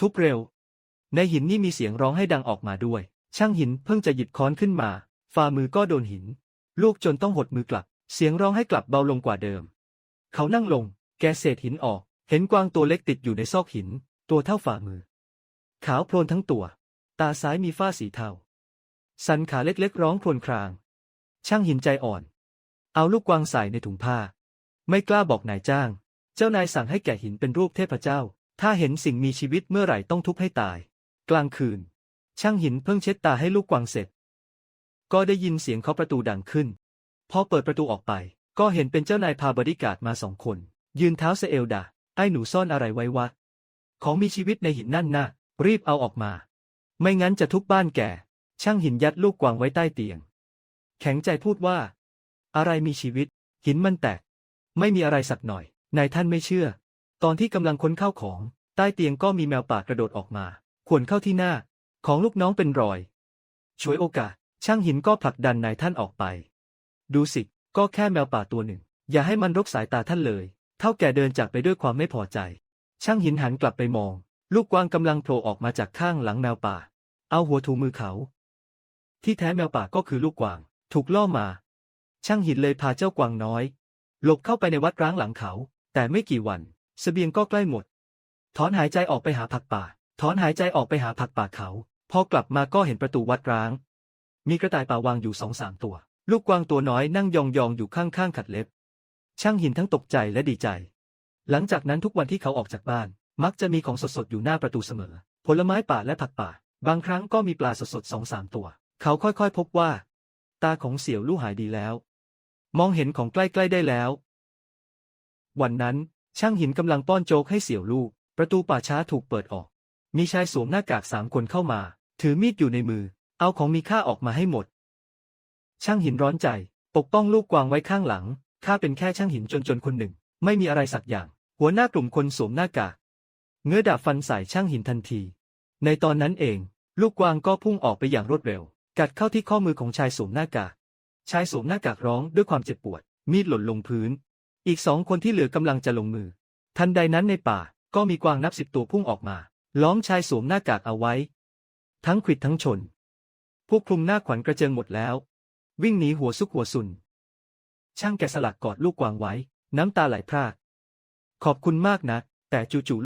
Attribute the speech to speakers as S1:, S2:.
S1: ทุบเร็ว ในหินนี่มีเสียงร้องให้ดังออกมาด้วย ช่างหินเพิ่งจะหยิบค้อนขึ้นมา ฝ่ามือก็โดนหิน ลูกจนต้องหดมือกลับ เสียงร้องให้กลับเบาลงกว่าเดิม เขานั่งลง แกเศษหินออก เห็นกวางตัวเล็กติดอยู่ในซอกหิน ตัวเท่าฝ่ามือ ขาวโพลนทั้งตัว ตาซ้ายมีฝ้าสีเทา สันขาเล็กๆ ร้องโครวญคราง ช่างหินใจอ่อน เอาลูกกวางใส่ในถุงผ้า ไม่กล้าบอกนายจ้าง เจ้านายสั่งให้แกะหินเป็นรูปเทพเจ้า ถ้าเห็นสิ่งมีชีวิตเมื่อไหร่ต้องทุบให้ตาย กลางคืน ช่างหินเพิ่งเช็ดตาให้ลูกกวางเสร็จ ก็ได้ยินเสียงเคาะประตูดังขึ้น พอเปิดประตูออกไป ก็เห็นเป็นเจ้านายพาบริการดมาสองคน ยืนเท้าเสเอลดาไอ้หนูซ่อนอะไรไว้วะ ของมีชีวิตในหินนั่นนะ่ะ รีบเอาออกมา ไม่งั้นจะทุบบ้านแก ช่างหินยัดลูกกวางไว้ใต้เตียง แข็งใจพูดว่า อะไรมีชีวิต หินมันแตก ไม่มีอะไรสักหน่อย นายท่านไม่เชื่อ ตอนที่กำลังค้นข้าวของ ใต้เตียงก็มีแมวป่ากระโดดออกมา ขวนเข้าที่หน้า ของลูกน้องเป็นรอย ช่วยโอกาส ช่างหินก็ผลักดันนายท่านออกไป ดูสิ ก็แค่แมวป่าตัวหนึ่ง อย่าให้มันรบสายตาท่านเลย เท่าแก่เดินจากไปด้วยความไม่พอใจ ช่างหินหันกลับไปมอง ลูกกวางกำลังโผล่ออกมาจากข้างหลังแมวป่า เอาหัวถูมือเขา ที่แท้แมวป่าก็คือลูกกวาง ถูกล่อมา ช่างหินเลยพาเจ้ากวางน้อยหลบเข้าไปในวัดร้างหลังเขา แต่ไม่กี่วัน เสบียงก็ใกล้หมด ถอนหายใจออกไปหาผักป่า ถอนหายใจออกไปหาผักป่าเขา พอกลับมาก็เห็นประตูวัดร้าง มีกระต่ายป่าวางอยู่สองสามตัว ลูกกวางตัวน้อยนั่งยองๆอยู่ข้างๆขัดเล็บ ช่างหินทั้งตกใจและดีใจ หลังจากนั้นทุกวันที่เขาออกจากบ้าน มักจะมีของสดๆอยู่หน้าประตูเสมอ ผลไม้ป่าและผักป่า บางครั้งก็มีปลาสดๆสองสามตัว เขาค่อยๆ พบว่า ตาของเสี่ยวลู่หายดีแล้ว มองเห็นของใกล้ๆได้แล้ว วันนั้น ช่างหินกำลังป้อนโจ๊กให้เสี่ยวลู่ประตูป่าช้าถูกเปิดออก มีชายสวมหน้ากากสามคนเข้ามา ถือมีดอยู่ในมือ เอาของมีค่าออกมาให้หมด ช่างหินร้อนใจ ปกป้องลูกกวางไว้ข้างหลัง ข้าเป็นแค่ช่างหินจนๆคนหนึ่ง ไม่มีอะไรสักอย่าง หัวหน้ากลุ่มคนสวมหน้ากาก เงื้อดาบฟันใส่ช่างหินทันที ในตอนนั้นเอง ลูกกวางก็พุ่งออกไปอย่างรวดเร็ว กัดเข้าที่ข้อมือของชายสวมหน้ากาก ชายสวมหน้ากากร้องด้วยความเจ็บปวด มีดหล่นลงพื้น อีกสองคนที่เหลือกำลังจะลงมือ ทันใดนั้นในป่าก็มีกวางนับสิบตัวพุ่งออกมา ล้อมชายสวมหน้ากากเอาไว้ ทั้งขิดทั้งชน พวกคลุมหน้าขวัญกระเจิงหมดแล้ว วิ่งหนีหัวซุกหัวซุน ช่างแกะสลักกอดลูกกวางไว้ น้ำตาไหลพราก ขอบคุณมากนะ แต่จู่ๆ